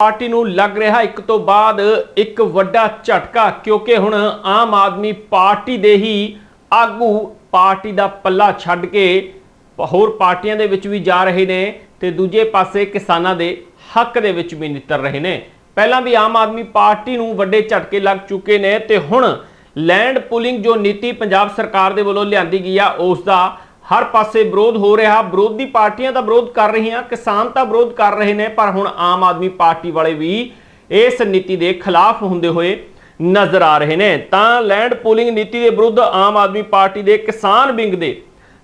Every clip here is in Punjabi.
ਪਾਰਟੀ ਨੂੰ ਲੱਗ ਰਿਹਾ ਇੱਕ ਤੋਂ ਬਾਅਦ ਇੱਕ ਵੱਡਾ ਝਟਕਾ, ਕਿਉਂਕਿ ਹੁਣ ਆਮ ਆਦਮੀ ਪਾਰਟੀ ਦੇ ਹੀ ਆਗੂ ਪਾਰਟੀ ਦਾ ਪੱਲਾ ਛੱਡ ਕੇ ਹੋਰ ਪਾਰਟੀਆਂ ਦੇ ਵਿੱਚ ਵੀ ਜਾ ਰਹੇ ਨੇ ਤੇ ਦੂਜੇ ਪਾਸੇ ਕਿਸਾਨਾਂ ਦੇ ਹੱਕ ਦੇ ਵਿੱਚ ਵੀ ਨਿੱਤਰ ਰਹੇ ਨੇ। ਪਹਿਲਾਂ ਵੀ ਆਮ ਆਦਮੀ ਪਾਰਟੀ ਨੂੰ ਵੱਡੇ ਝਟਕੇ ਲੱਗ ਚੁੱਕੇ ਨੇ ਤੇ ਹੁਣ ਲੈਂਡ ਪੁਲਿੰਗ ਜੋ ਨੀਤੀ ਪੰਜਾਬ ਸਰਕਾਰ ਦੇ ਵੱਲੋਂ ਲਿਆਂਦੀ ਗਈ ਆ, ਉਸ ਦਾ ਹਰ ਪਾਸੇ ਵਿਰੋਧ ਹੋ ਰਿਹਾ। ਵਿਰੋਧੀ ਪਾਰਟੀਆਂ ਦਾ ਵਿਰੋਧ ਕਰ ਰਹੀਆਂ, ਕਿਸਾਨ ਤਾਂ ਵਿਰੋਧ ਕਰ ਰਹੇ ਨੇ, ਪਰ ਹੁਣ ਆਮ ਆਦਮੀ ਪਾਰਟੀ ਵਾਲੇ ਵੀ ਇਸ ਨੀਤੀ ਦੇ ਖਿਲਾਫ ਹੁੰਦੇ ਹੋਏ ਨਜ਼ਰ ਆ ਰਹੇ ਨੇ। ਤਾਂ ਲੈਂਡ ਪੂਲਿੰਗ ਨੀਤੀ ਦੇ ਵਿਰੁੱਧ ਆਮ ਆਦਮੀ ਪਾਰਟੀ ਦੇ ਕਿਸਾਨ ਵਿੰਗ ਦੇ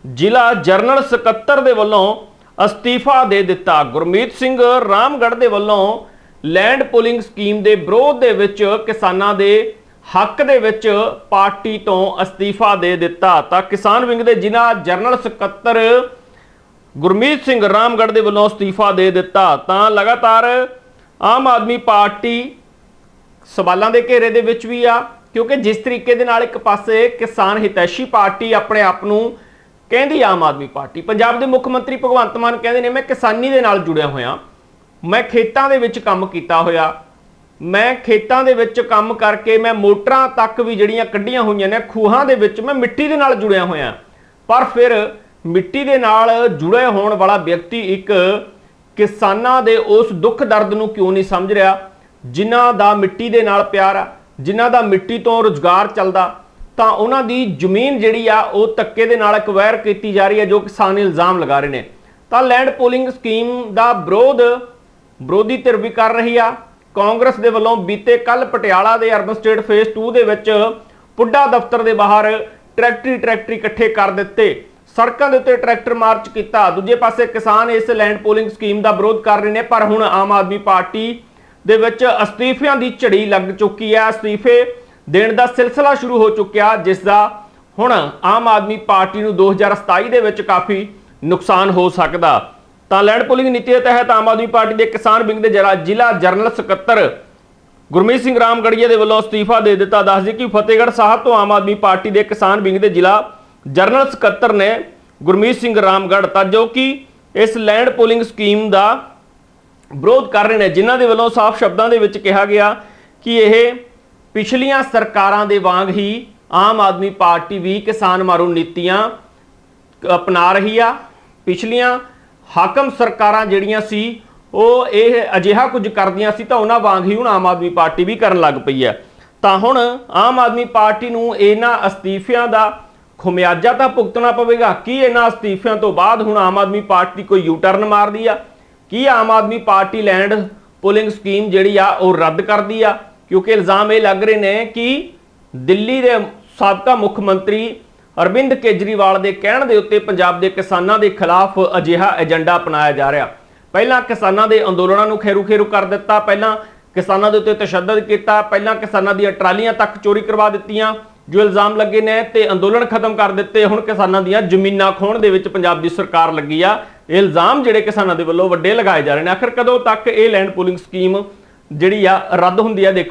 ਜ਼ਿਲ੍ਹਾ ਜਰਨਲ ਸਕੱਤਰ ਦੇ ਵੱਲੋਂ ਅਸਤੀਫਾ ਦੇ ਦਿੱਤਾ। ਗੁਰਮੀਤ ਸਿੰਘ ਰਾਮਗੜ੍ਹ ਦੇ ਵੱਲੋਂ ਲੈਂਡ ਪੂਲਿੰਗ ਸਕੀਮ ਦੇ ਵਿਰੋਧ ਦੇ ਵਿੱਚ ਕਿਸਾਨਾਂ ਦੇ ਹੱਕ ਦੇ ਵਿੱਚ ਪਾਰਟੀ ਤੋਂ ਅਸਤੀਫਾ ਦੇ ਦਿੱਤਾ ਤਾਂ ਕਿਸਾਨ ਵਿੰਗ ਦੇ ਜਿਨ੍ਹਾਂ ਜਨਰਲ ਸਕੱਤਰ ਗੁਰਮੀਤ ਸਿੰਘ ਰਾਮਗੜ੍ਹ ਦੇ ਵੱਲੋਂ ਅਸਤੀਫਾ ਦੇ ਦਿੱਤਾ ਤਾਂ ਲਗਾਤਾਰ ਆਮ ਆਦਮੀ ਪਾਰਟੀ ਸਵਾਲਾਂ ਦੇ ਘੇਰੇ ਦੇ ਵਿੱਚ ਵੀ ਆ, ਕਿਉਂਕਿ ਜਿਸ ਤਰੀਕੇ ਦੇ ਨਾਲ ਇੱਕ ਪਾਸੇ ਕਿਸਾਨ ਹਿਤੈਸ਼ੀ ਪਾਰਟੀ ਆਪਣੇ ਆਪ ਨੂੰ ਕਹਿੰਦੀ ਆਮ ਆਦਮੀ ਪਾਰਟੀ, ਪੰਜਾਬ ਦੇ ਮੁੱਖ ਮੰਤਰੀ ਭਗਵੰਤ ਮਾਨ ਕਹਿੰਦੇ ਨੇ, ਮੈਂ ਕਿਸਾਨੀ ਦੇ ਨਾਲ ਜੁੜਿਆ ਹੋਇਆ, ਮੈਂ ਖੇਤਾਂ ਦੇ ਵਿੱਚ ਕੰਮ ਕੀਤਾ ਹੋਇਆ ਮੈਂ ਖੇਤਾਂ ਦੇ ਵਿੱਚ ਕੰਮ ਕਰਕੇ ਮੈਂ ਮੋਟਰਾਂ ਤੱਕ ਵੀ ਜਿਹੜੀਆਂ ਕੱਢੀਆਂ ਹੋਈਆਂ ਨੇ, ਖੂਹਾਂ ਦੇ ਵਿੱਚ ਮੈਂ ਮਿੱਟੀ ਦੇ ਨਾਲ ਜੁੜਿਆ ਹੋਇਆ। ਪਰ ਫਿਰ ਮਿੱਟੀ ਦੇ ਨਾਲ ਜੁੜੇ ਹੋਣ ਵਾਲਾ ਵਿਅਕਤੀ ਇੱਕ ਕਿਸਾਨਾਂ ਦੇ ਉਸ ਦੁੱਖ ਦਰਦ ਨੂੰ ਕਿਉਂ ਨਹੀਂ ਸਮਝ ਰਿਹਾ, ਜਿਨ੍ਹਾਂ ਦਾ ਮਿੱਟੀ ਦੇ ਨਾਲ ਪਿਆਰ ਆ, ਜਿਨ੍ਹਾਂ ਦਾ ਮਿੱਟੀ ਤੋਂ ਰੁਜ਼ਗਾਰ ਚੱਲਦਾ, ਤਾਂ ਉਹਨਾਂ ਦੀ ਜ਼ਮੀਨ ਜਿਹੜੀ ਆ, ਉਹ ਧੱਕੇ ਦੇ ਨਾਲ ਅਕਵਾਇਰ ਕੀਤੀ ਜਾ ਰਹੀ ਹੈ, ਜੋ ਕਿਸਾਨ ਇਲਜ਼ਾਮ ਲਗਾ ਰਹੇ ਨੇ। ਤਾਂ ਲੈਂਡ ਪੋਲਿੰਗ ਸਕੀਮ ਦਾ ਵਿਰੋਧ ਵਿਰੋਧੀ ਧਿਰ ਵੀ ਕਰ ਰਹੀ ਆ। ਕਾਂਗਰਸ ਦੇ ਵੱਲੋਂ ਬੀਤੇ ਕੱਲ ਪਟਿਆਲਾ ਦੇ ਅਰਬਨ ਸਟੇਟ ਫੇਸ 2 ਦੇ ਵਿੱਚ ਪੁੱਡਾ ਦਫ਼ਤਰ ਦੇ ਬਾਹਰ ਟਰੈਕਟਰੀ ਟਰੈਕਟਰੀ ਇਕੱਠੇ ਕਰ ਦਿੱਤੇ। ਸੜਕਾਂ ਦੇ ਉੱਤੇ ਟਰੈਕਟਰ ਮਾਰਚ ਕੀਤਾ। ਦੂਜੇ ਪਾਸੇ ਕਿਸਾਨ ਇਸ ਲੈਂਡ ਪੋਲਿੰਗ ਸਕੀਮ ਦਾ ਵਿਰੋਧ ਕਰ ਰਹੇ ਨੇ, ਪਰ ਹੁਣ ਆਮ ਆਦਮੀ ਪਾਰਟੀ ਦੇ ਵਿੱਚ ਅਸਤੀਫਿਆਂ ਦੀ ਝੜੀ ਲੱਗ ਚੁੱਕੀ ਹੈ। ਅਸਤੀਫੇ ਦੇਣ ਦਾ ਸਿਲਸਿਲਾ ਸ਼ੁਰੂ ਹੋ ਚੁੱਕਿਆ, ਜਿਸ ਦਾ ਹੁਣ ਆਮ ਆਦਮੀ ਪਾਰਟੀ ਨੂੰ 2027 ਦੇ ਵਿੱਚ ਕਾਫੀ ਨੁਕਸਾਨ ਹੋ ਸਕਦਾ। ਤਾਂ ਲੈਂਡ ਪੁਲਿੰਗ ਨੀਤੀ ਦੇ ਤਹਿਤ ਆਮ ਆਦਮੀ ਪਾਰਟੀ ਦੇ ਕਿਸਾਨ ਵਿੰਗ ਦੇ ਜ਼ਿਲ੍ਹਾ ਜਰਨਲ ਸਕੱਤਰ ਗੁਰਮੀਤ ਸਿੰਘ ਰਾਮਗੜੀਆ ਦੇ ਵੱਲੋਂ ਅਸਤੀਫਾ ਦੇ ਦਿੱਤਾ। ਦੱਸਦੇ ਕਿ ਫਤਿਹਗੜ੍ਹ ਸਾਹਿਬ ਤੋਂ ਆਮ ਆਦਮੀ ਪਾਰਟੀ ਦੇ ਕਿਸਾਨ ਵਿੰਗ ਦੇ ਜ਼ਿਲ੍ਹਾ ਜਰਨਲ ਸਕੱਤਰ ਨੇ ਗੁਰਮੀਤ ਸਿੰਘ ਰਾਮਗੜ੍ਹ ਤਾਂ ਜੋ ਕਿ ਇਸ ਲੈਂਡ ਪੁਲਿੰਗ ਸਕੀਮ ਦਾ ਵਿਰੋਧ ਕਰ ਰਹੇ ਨੇ, ਜਿਨ੍ਹਾਂ ਦੇ ਵੱਲੋਂ ਸਾਫ਼ ਸ਼ਬਦਾਂ ਦੇ ਵਿੱਚ ਕਿਹਾ ਗਿਆ ਕਿ ਇਹ ਪਿਛਲੀਆਂ ਸਰਕਾਰਾਂ ਦੇ ਵਾਂਗ ਹੀ ਆਮ ਆਦਮੀ ਪਾਰਟੀ ਵੀ ਕਿਸਾਨ ਮਾਰੂ ਨੀਤੀਆਂ ਅਪਣਾ ਰਹੀ ਆ। ਪਿਛਲੀਆਂ ਹਾਕਮ ਸਰਕਾਰਾਂ ਜਿਹੜੀਆਂ ਸੀ, ਉਹ ਇਹ ਅਜਿਹਾ ਕੁਝ ਕਰਦੀਆਂ ਸੀ ਤਾਂ ਉਹਨਾਂ ਵਾਂਗ ਹੀ ਹੁਣ ਆਮ ਆਦਮੀ ਪਾਰਟੀ ਵੀ ਕਰਨ ਲੱਗ ਪਈ ਹੈ। ਤਾਂ ਹੁਣ ਆਮ ਆਦਮੀ ਪਾਰਟੀ ਨੂੰ ਇਹਨਾਂ ਅਸਤੀਫਿਆਂ ਦਾ ਖੁਮਿਆਜਾ ਤਾਂ ਭੁਗਤਣਾ ਪਵੇਗਾ। ਕੀ ਇਹਨਾਂ ਅਸਤੀਫਿਆਂ ਤੋਂ ਬਾਅਦ ਹੁਣ ਆਮ ਆਦਮੀ ਪਾਰਟੀ ਕੋਈ ਯੂ ਟਰਨ ਮਾਰਦੀ ਆ? ਕੀ Aam Aadmi party land pulling scheme ਜਿਹੜੀ ਆ, ਉਹ ਰੱਦ ਕਰਦੀ ਆ? ਕਿਉਂਕਿ ਇਲਜ਼ਾਮ ਇਹ ਲੱਗ ਰਹੇ ਨੇ ਕਿ ਦਿੱਲੀ ਦੇ ਸਾਬਕਾ ਮੁੱਖ ਮੰਤਰੀ ਅਰਵਿੰਦ ਕੇਜਰੀਵਾਲ ਦੇ ਕਹਿਣ ਦੇ ਉੱਤੇ ਪੰਜਾਬ ਦੇ ਕਿਸਾਨਾਂ ਦੇ ਖਿਲਾਫ ਅਜਿਹਾ ਏਜੰਡਾ ਅਪਣਾਇਆ ਜਾ ਰਿਹਾ। ਪਹਿਲਾਂ ਕਿਸਾਨਾਂ ਦੇ ਅੰਦੋਲਨਾਂ ਨੂੰ ਖੇਰੂ ਖੇਰੂ ਕਰ ਦਿੱਤਾ, ਪਹਿਲਾਂ ਕਿਸਾਨਾਂ ਦੇ ਉੱਤੇ ਤਸ਼ੱਦਦ ਕੀਤਾ, ਪਹਿਲਾਂ ਕਿਸਾਨਾਂ ਦੀਆਂ ਟਰਾਲੀਆਂ ਤੱਕ ਚੋਰੀ ਕਰਵਾ ਦਿੱਤੀਆਂ, ਜੋ ਇਲਜ਼ਾਮ ਲੱਗੇ ਨੇ ਤੇ ਅੰਦੋਲਨ ਖਤਮ ਕਰ ਦਿੱਤੇ, ਹੁਣ ਕਿਸਾਨਾਂ ਦੀਆਂ ਜ਼ਮੀਨਾਂ ਖੋਹਣ ਦੇ ਵਿੱਚ ਪੰਜਾਬ ਦੀ ਸਰਕਾਰ ਲੱਗੀ ਆ। ਇਹ ਇਲਜ਼ਾਮ ਜਿਹੜੇ ਕਿਸਾਨਾਂ ਦੇ ਵੱਲੋਂ ਵੱਡੇ ਲਗਾਏ ਜਾ ਰਹੇ ਨੇ। ਆਖਰ ਕਦੋਂ ਤੱਕ ਇਹ ਲੈਂਡ ਪੂਲਿੰਗ ਸਕੀਮ ਜਿਹੜੀ ਆ ਰੱਦ ਹੁੰਦੀ ਆ, ਦੇਖਣ